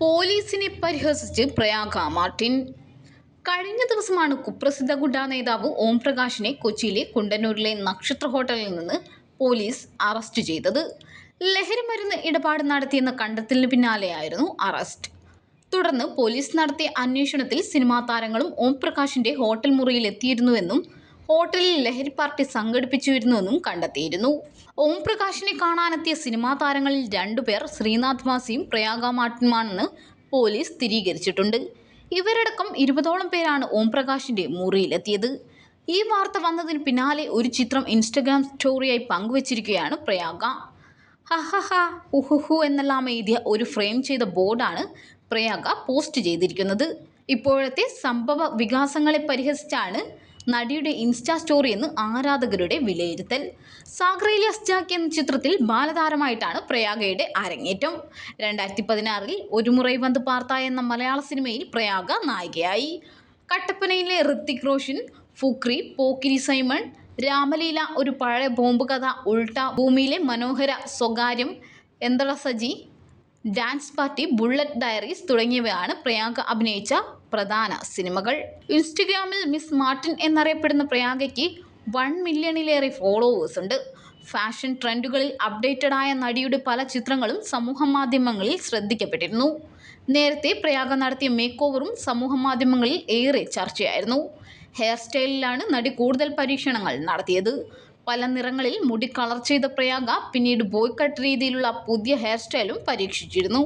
പോലീസിനെ പരിഹസിച്ച് പ്രയാഗ മാർട്ടിൻ. കഴിഞ്ഞ ദിവസമാണ് കുപ്രസിദ്ധ ഗുഡ നേതാവ് ഓം പ്രകാശിനെ കൊച്ചിയിലെ കുണ്ടന്നൂരിലെ നക്ഷത്ര ഹോട്ടലിൽ നിന്ന് പോലീസ് അറസ്റ്റ് ചെയ്തത്. ലഹരിമരുന്ന് ഇടപാട് നടത്തിയെന്ന കണ്ടെത്തലിന് പിന്നാലെയായിരുന്നു അറസ്റ്റ്. തുടർന്ന് പോലീസ് നടത്തിയ അന്വേഷണത്തിൽ സിനിമാ താരങ്ങളും ഓം പ്രകാശിന്റെ ഹോട്ടൽ മുറിയിൽ എത്തിയിരുന്നുവെന്നും ഹോട്ടലിൽ ലഹരി പാർട്ടി സംഘടിപ്പിച്ചിരുന്നുവെന്നും കണ്ടെത്തിയിരുന്നു. ഓം പ്രകാശിനെ കാണാനെത്തിയ സിനിമാ താരങ്ങളിൽ രണ്ടുപേർ ശ്രീനാഥ് മാസിയും പ്രയാഗ മാട്ടുമാണെന്ന് പോലീസ് സ്ഥിരീകരിച്ചിട്ടുണ്ട്. ഇവരടക്കം ഇരുപതോളം പേരാണ് ഓം പ്രകാശിന്റെ മുറിയിലെത്തിയത്. ഈ വാർത്ത വന്നതിന് പിന്നാലെ ഒരു ചിത്രം ഇൻസ്റ്റഗ്രാം സ്റ്റോറിയായി പങ്കുവച്ചിരിക്കുകയാണ് പ്രയാഗ. ഹഹഹ ഉഹുഹു എന്നെല്ലാം എഴുതിയ ഒരു ഫ്രെയിം ചെയ്ത ബോർഡാണ് പ്രയാഗ പോസ്റ്റ് ചെയ്തിരിക്കുന്നത്. ഇപ്പോഴത്തെ സംഭവ വികാസങ്ങളെ പരിഹസിച്ചാണ് നടിയുടെ ഇൻസ്റ്റാ സ്റ്റോറി എന്ന് ആരാധകരുടെ വിലയിരുത്തൽ. സാഗ്രയിലെ അസ്ജാക്ക് എന്ന ചിത്രത്തിൽ ബാലതാരമായിട്ടാണ് പ്രയാഗയുടെ അരങ്ങേറ്റം. രണ്ടായിരത്തി പതിനാറിൽ ഒരു മുറൈ വന്ന് പാർത്ത എന്ന മലയാള സിനിമയിൽ പ്രയാഗ നായികയായി. കട്ടപ്പനയിലെ Hrithik Roshan Fukri Pokkiri Simon Ramaleela Oru Pazhaya Bomb Katha Ulta Bhoomiyile Manohara Swakaryam Enthada Saji? Dance Party Bullet Diaries തുടങ്ങിയവയാണ് പ്രയാഗ അഭിനയിച്ച പ്രധാന സിനിമകൾ. ഇൻസ്റ്റഗ്രാമിൽ മിസ് മാർട്ടിൻ എന്നറിയപ്പെടുന്ന പ്രയാഗയ്ക്ക് വൺ മില്യണിലേറെ ഫോളോവേഴ്സ് ഉണ്ട്. ഫാഷൻ ട്രെൻഡുകളിൽ അപ്ഡേറ്റഡ് ആയ നടിയുടെ പല ചിത്രങ്ങളും സമൂഹ മാധ്യമങ്ങളിൽ ശ്രദ്ധിക്കപ്പെട്ടിരുന്നു. നേരത്തെ പ്രയാഗ നടത്തിയ മേക്ക് ഓവറും സമൂഹ മാധ്യമങ്ങളിൽ ഏറെ ചർച്ചയായിരുന്നു. ഹെയർ സ്റ്റൈലിലാണ് നടി കൂടുതൽ പരീക്ഷണങ്ങൾ നടത്തിയത്. പല നിറങ്ങളിൽ മുടി കളർ ചെയ്ത പ്രയാഗ പിന്നീട് ബോയ് കട്ട് രീതിയിലുള്ള പുതിയ ഹെയർ സ്റ്റൈലും പരീക്ഷിച്ചിരുന്നു.